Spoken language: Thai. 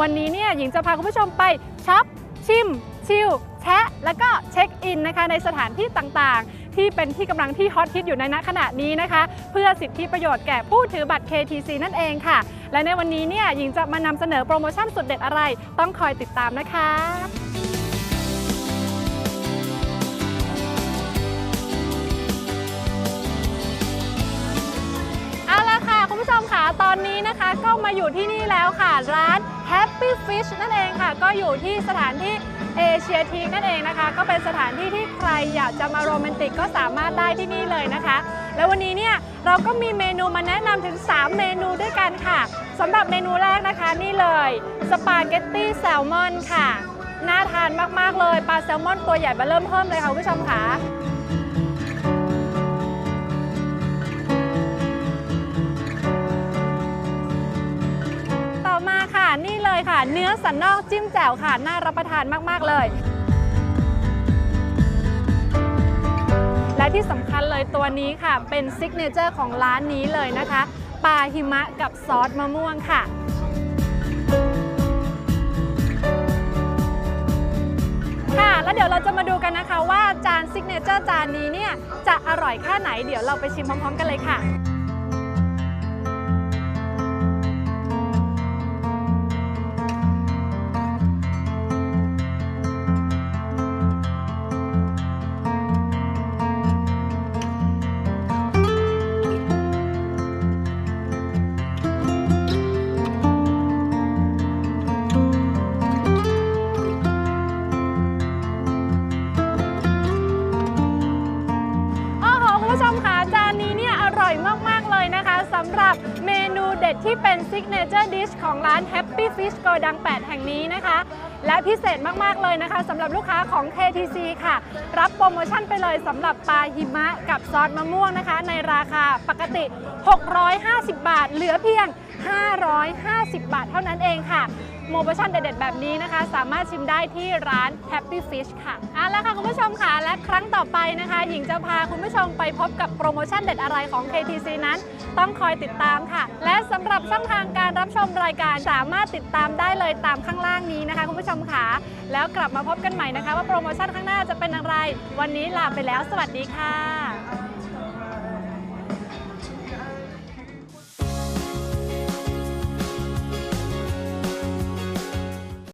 วันนี้เนี่ยหญิงจะพาคุณผู้ชมไปช็อปชิม ชิลแชะแล้วก็เช็คอินนะคะในสถานที่ต่างๆ ที่เป็นที่กำลังที่ฮอตฮิตอยู่ในณขณะนี้นะคะ เพื่อสิทธิประโยชน์แก่ผู้ถือบัตร KTC นั่นเองค่ะ และในวันนี้เนี่ยหญิงจะมานำเสนอโปรโมชั่นสุดเด็ดอะไร ต้องคอยติดตามนะคะเอาละค่ะ คุณผู้ชมค่ะตอนนี้นะคะก็มาอยู่ที่นี่แล้วค่ะร้าน Fish นั่นเองค่ะ ก็อยู่ที่สถานที่เอเชียทีนั่นเองนะคะ ก็เป็นสถานที่ที่ใครอยากจะมาโรแมนติกก็สามารถได้ที่นี่เลยนะคะ แล้ววันนี้เนี่ยเราก็มีเมนูมาแนะนำถึง 3 เมนูด้วยกันค่ะสำหรับเมนูแรกนะคะนี่เลยสปาเกตตี้แซลมอนค่ะ น่าทานมาก ๆ เลยปลาแซลมอนตัวใหญ่มาเริ่มเพิ่มเลยค่ะคุณผู้ชมค่ะต่อมาค่ะนี่ เลยค่ะ เนื้อสันนอกจิ้มแจ่วค่ะ น่ารับประทานมาก ๆ เลย และที่สำคัญเลยตัวนี้ค่ะ เป็นซิกเนเจอร์ของร้านนี้เลยนะคะปลาหิมะกับซอสมะม่วงค่ะค่ะ แล้วเดี๋ยวเราจะมาดูกันนะคะว่าจานซิกเนเจอร์จานนี้เนี่ยจะอร่อยแค่ไหนเดี๋ยวเราไปชิมพร้อม ๆ กันเลยค่ะ สำหรับเมนูเด็ดที่เป็นซิกเนเจอร์ดิชของร้าน Happy Fish โกดัง 8 แห่งนี้นะคะ และพิเศษมาก ๆ เลยนะคะสำหรับลูกค้าของ KTC ค่ะ รับโปรโมชั่นไปเลยสำหรับปลาหิมะกับซอสมะม่วงนะคะ ในราคาปกติ 650 บาท เหลือเพียง 550 บาทเท่านั้นเองค่ะ โปรโมชั่นเด็ดๆ แบบนี้นะคะ สามารถชิมได้ที่ร้าน Happy Fish ค่ะเอาละค่ะคุณผู้ชมค่ะ และครั้งต่อไปนะคะ หญิงจะพาคุณผู้ชมไปพบกับโปรโมชั่นเด็ดอะไรของ KTC นั้น ต้องคอยติดตามค่ะ และสำหรับช่องทางการรับชมรายการสามารถติดตามได้เลยตามข้างล่างนี้นะคะ คุณผู้ชมค่ะแล้วกลับมาพบกันใหม่นะคะ ว่าโปรโมชั่นข้างหน้าจะเป็นอะไร วันนี้ลาไปแล้ว สวัสดีค่ะ